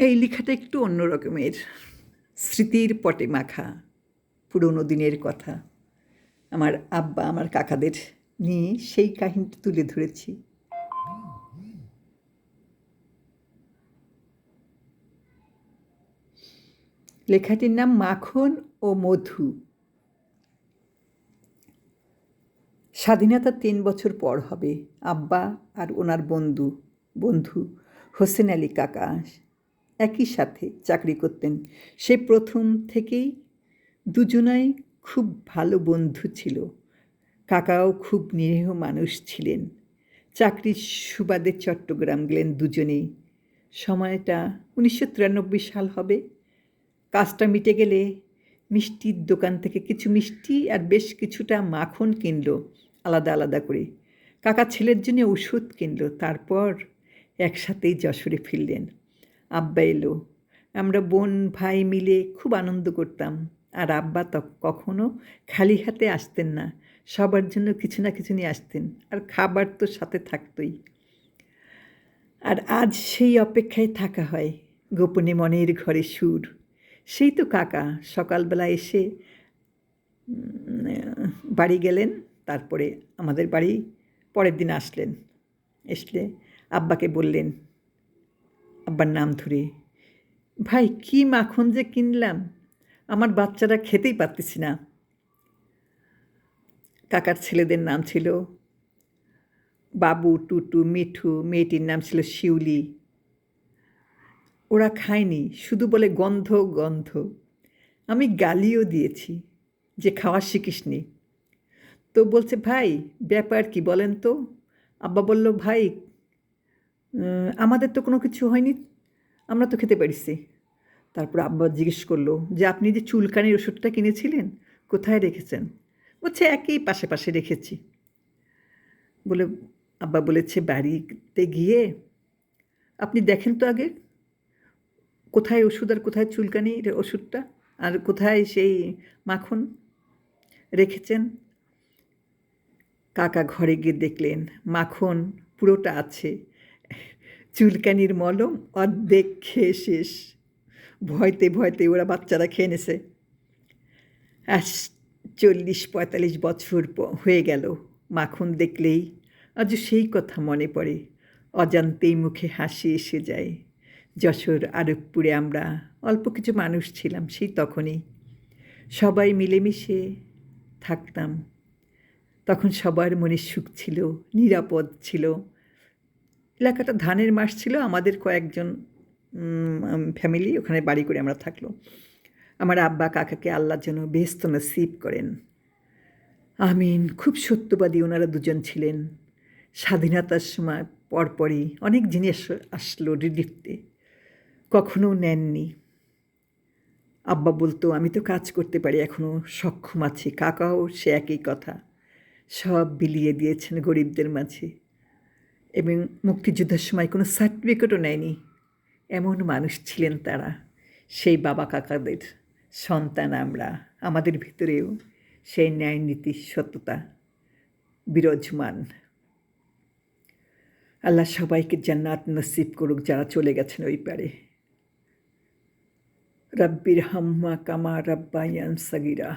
এই লেখাটা একটু অন্য রকমের। স্মৃতির পটে মাখা, পুরোনো দিনের কথা। আমার আব্বা, আমার কাকাদের নিয়ে সেই কাহিনীটা তুলে ধরেছি। লেখাটির নাম মাখন ও মধু। স্বাধীনতা তিন বছর পর হবে। আব্বা আর ওনার বন্ধু বন্ধু হোসেন আলী কাকা একই সাথে চাকরি করতেন। সে প্রথম থেকেই দুজনাই খুব ভালো বন্ধু ছিল। কাকাও খুব নিরীহ মানুষ ছিলেন। চাকরির সুবাদে চট্টগ্রাম গেলেন দুজনেই। সময়টা উনিশশো তিরানব্বই সাল হবে। কাজটা মিটে গেলে মিষ্টির দোকান থেকে কিছু মিষ্টি আর বেশ কিছুটা মাখন কিনল আলাদা আলাদা করে। কাকা ছেলের জন্য ওষুধ কিনলো, তারপর একসাথেই যশোরে ফিরলেন। আব্বা এলো আমরা বোন, ভাই মিলে খুব আনন্দ করতাম। আর আব্বা তো, কখনো খালি হাতে আসতেন না। সবার জন্য কিছু না কিছু নিয়ে আসতেন। আর খাবার তো সাথে থাকতই। আর আজ সেই অপেক্ষায় থাকা হয়, গোপনে মনের ঘরে সুর। সেই তো কাকা, সকালবেলা এসে বাড়ি গেলেন। তারপরে আমাদের বাড়ি পরের দিন আসলেন। এসলে আব্বাকে বললেন আব্বার নাম ধরে, ভাই, কি মাখন যে কিনলাম? আমার বাচ্চারা খেতেই পারতেছি না। কাকার ছেলেদের নাম ছিল বাবু, টুটু, মিঠু, মেয়েটির নাম ছিল শিউলি। ওরা খায়নি, শুধু বলে, গন্ধ গন্ধ। আমি গালিও দিয়েছি যে খাওয়া শিখিসনি। তো বলছে, ভাই, ব্যাপার কি বলেন তো? আব্বা বলল, ভাই আমাদের তো কোনো কিছু হয়নি, আমরা তো খেতে পারিছি তারপর আব্বা জিজ্ঞেস করল যে, আপনি যে চুলকানির ওষুধটা কিনেছিলেন, কোথায় রেখেছেন? বলছে, একই পাশে পাশে রেখেছি। বলে আব্বা বলেছে, বাড়িতে গিয়ে, আপনি দেখেন তো আগে, কোথায় ওষুধ আর কোথায় চুলকানির ওষুধটা আর কোথায় সেই মাখন রেখেছেন? কাকা ঘরে গিয়ে দেখলেন, মাখন পুরোটা আছে চুলকানির মলম অর্ধেক খেয়ে শেষ। ভয়তে ভয়তে ওরা বাচ্চারা খেয়ে নেছে। আস চল্লিশ পঁয়তাল্লিশ বছর হয়ে গেল। মাখন দেখলেই আজ সেই কথা মনে পড়ে। অজান্তেই মুখে হাসি এসে যায়। যশোর, আরবপুরে আমরা অল্প কিছু মানুষ ছিলাম সেই তখনই। সবাই মিলেমিশে থাকতাম। তখন সবার মনে সুখ ছিল, নিরাপদ ছিল। এলাকাটা ধানের মাস ছিল, আমাদের কয়েকজন ফ্যামিলি ওখানে বাড়ি করে আমরা থাকল আমার আব্বা কাকাকে আল্লাহর জন্য বেহস্ত নসিব করেন। আমিন, খুব সত্যবাদী ওনারা দুজন ছিলেন। স্বাধীনতার সময় পরপরই অনেক জিনিস আসলো রিলিফতে, কখনো নেননি। আব্বা বলতো, আমি তো কাজ করতে পারি এখনও সক্ষম আছি। কাকাও সে একই কথা, সব বিলিয়ে দিয়েছেন গরিবদের মাঝে। এবং মুক্তিযুদ্ধের সময় কোনো সার্টিফিকেটও নেয়নি। এমন মানুষ ছিলেন তারা। সেই বাবা কাকাদের সন্তান আমরা। আমাদের ভিতরেও সেই ন্যায় নীতি, সত্যতা বিরাজমান। আল্লাহ সবাইকে জান্নাত নসিব করুক যারা চলে গেছেন ওই পারে। রব্বির হাম্মা কামা রব্বায়ান সগিরা।